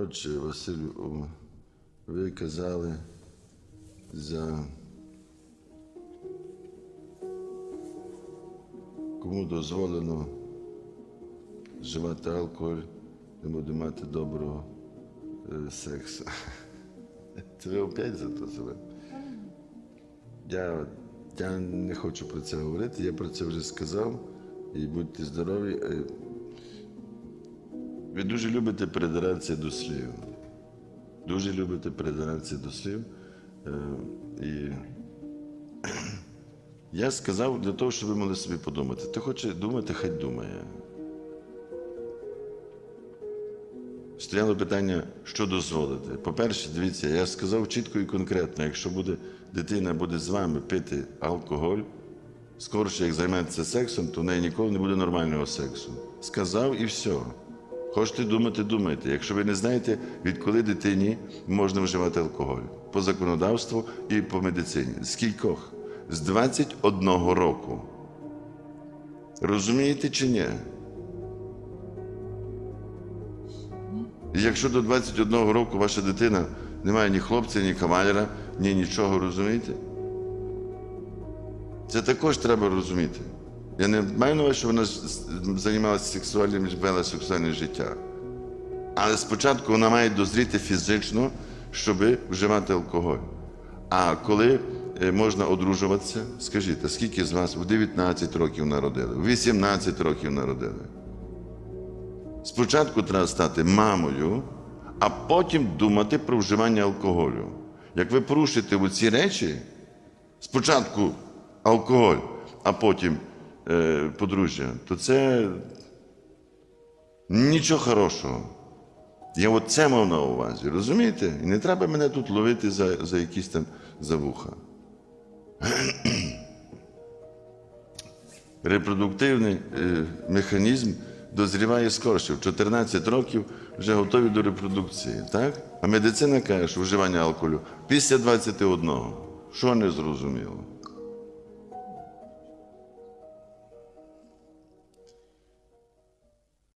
Отже, Василю, ви казали за кому дозволено вживати алкоголь, не буде мати доброго е, сексу. Це ви опять за то себе. Я, я не хочу про це говорити, я про це вже сказав. І будьте здорові. Ви дуже любите придиратися до слів. Дуже любите придиратися до слів. Е, і я сказав для того, щоб ви могли собі подумати. Хто хоче думати, хай думає. Стояло питання, що дозволити. По-перше, дивіться, я сказав чітко і конкретно, якщо буде дитина буде з вами пити алкоголь, скорше, як займеться сексом, то в неї ніколи не буде нормального сексу. Сказав і все. Хочете думати, думайте. Якщо ви не знаєте, відколи дитині можна вживати алкоголь по законодавству і по медицині. З кількох? З 21 року. Розумієте чи ні? Якщо до 21 року ваша дитина не має ні хлопця, ні кавалера, ні нічого, розумієте? Це також треба розуміти. Я не маю на увазі, що вона займалася сексуальним вела сексуальне життя. Але спочатку вона має дозріти фізично, щоб вживати алкоголь. А коли е, можна одружуватися, скажіть, скільки з вас в 19 років народили, в 18 років народили? Спочатку треба стати мамою, а потім думати про вживання алкоголю. Як ви порушите оці речі, спочатку алкоголь, а потім подружжя, то це нічого хорошого. Я от це мав на увазі, розумієте? І не треба мене тут ловити за, за якісь там за вуха. Репродуктивний е, механізм дозріває скорше. В 14 років вже готові до репродукції, так? А медицина каже, що вживання алкоголю після 21. Що не зрозуміло?